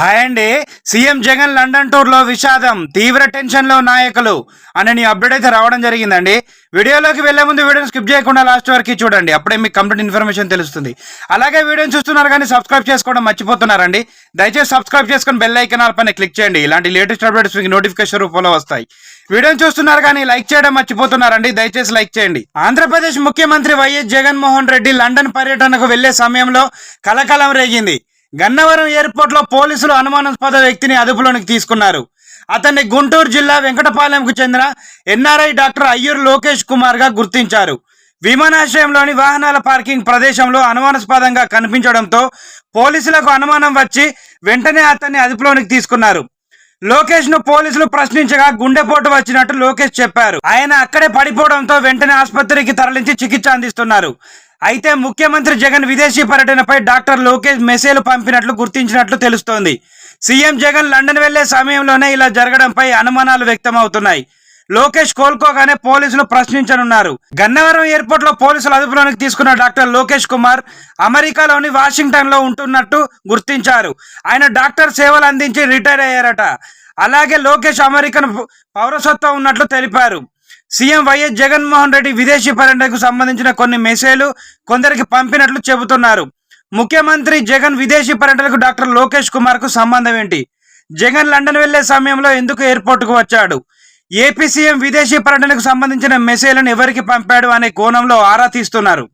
Hi అండి. CM Jagan London టూర్లో విషాదం తీవ్ర టెన్షన్లో నాయకులు అనే నీ అప్డేట్ అయితే రావడం జరిగిందండి. వీడియోలోకి వెళ్ళే ముందు వీడియోని స్కిప్ చేయకుండా లాస్ట్ వరకు చూడండి. అప్పుడే మీకు కంప్లీట్ ఇన్ఫర్మేషన్ తెలుస్తుంది. అలాగే వీడియోని చూస్తున్నారు కానీ సబ్స్క్రైబ్ చేసుకోవడం మర్చిపోతున్నారండి. దయచేసి సబ్స్క్రైబ్ చేసుకుని బెల్ ఐకన్ పైన క్లిక్ చేయండి. ఇలాంటి లేటెస్ట్ అప్డేట్స్ మీకు నోటిఫికేషన్ రూపంలో వస్తాయి. వీడియోని చూస్తున్నారు కానీ లైక్ చేయడం మర్చిపోతున్నారండి. దయచేసి లైక్ చేయండి. ఆంధ్రప్రదేశ్ ముఖ్యమంత్రి వైఎస్ జగన్మోహన్ రెడ్డి లండన్ పర్యటనకు వెళ్ళే సమయంలో కలకలం రేగింది. గన్నవరం ఎయిర్పోర్ట్లో పోలీసులు అనుమానాస్పద వ్యక్తిని అదుపులోనికి తీసుకున్నారు. అతన్ని గుంటూరు జిల్లా వెంకటపాలెంకు చెందిన ఎన్ఆర్ఐ డాక్టర్ అయ్యూరు లోకేష్ కుమార్గా గుర్తించారు. విమానాశ్రయంలోని వాహనాల పార్కింగ్ ప్రదేశంలో అనుమానాస్పదంగా కనిపించడంతో పోలీసులకు అనుమానం వచ్చి వెంటనే అతన్ని అదుపులోనికి తీసుకున్నారు. లోకేష్ను పోలీసులు ప్రశ్నించగా గుండెపోటు వచ్చినట్టు లోకేష్ చెప్పారు. ఆయన అక్కడే పడిపోవడంతో వెంటనే ఆసుపత్రికి తరలించి చికిత్స అందిస్తున్నారు. అయితే ముఖ్యమంత్రి జగన్ విదేశీ పర్యటనపై డాక్టర్ లోకేష్ మెసేజ్ పంపినట్లు గుర్తించినట్లు తెలుస్తోంది. సీఎం జగన్ లండన్ వెళ్ళే సమయంలోనే ఇలా జరగడంపై అనుమానాలు వ్యక్తమవుతున్నాయి. లోకేష్ కోలుకోగానే పోలీసులు ప్రశ్నించనున్నారు. గన్నవరం ఎయిర్పోర్ట్లో పోలీసులు అదుపులోనికి తీసుకున్న డాక్టర్ లోకేష్ కుమార్ అమెరికాలోని వాషింగ్టన్లో ఉంటున్నట్టు గుర్తించారు. ఆయన డాక్టర్ సేవలు అందించి రిటైర్ అయ్యారట. అలాగే లోకేష్ అమెరికన్ పౌరసత్వం ఉన్నట్లు తెలిపారు. సీఎం వైఎస్ జగన్మోహన్ రెడ్డి విదేశీ పర్యటనకు సంబంధించిన కొన్ని మెసేజ్లు కొందరికి పంపినట్లు చెబుతున్నారు. ముఖ్యమంత్రి జగన్ విదేశీ పర్యటనకు డాక్టర్ లోకేష్ కుమార్కు సంబంధం ఏంటి? జగన్ లండన్ వెళ్ళే సమయంలో ఎందుకు ఎయిర్పోర్ట్కు వచ్చాడు? ఏపీ సీఎం విదేశీ పర్యటనకు సంబంధించిన మెసేజ్లను ఎవరికి పంపాడు అనే కోణంలో ఆరా తీస్తున్నారు.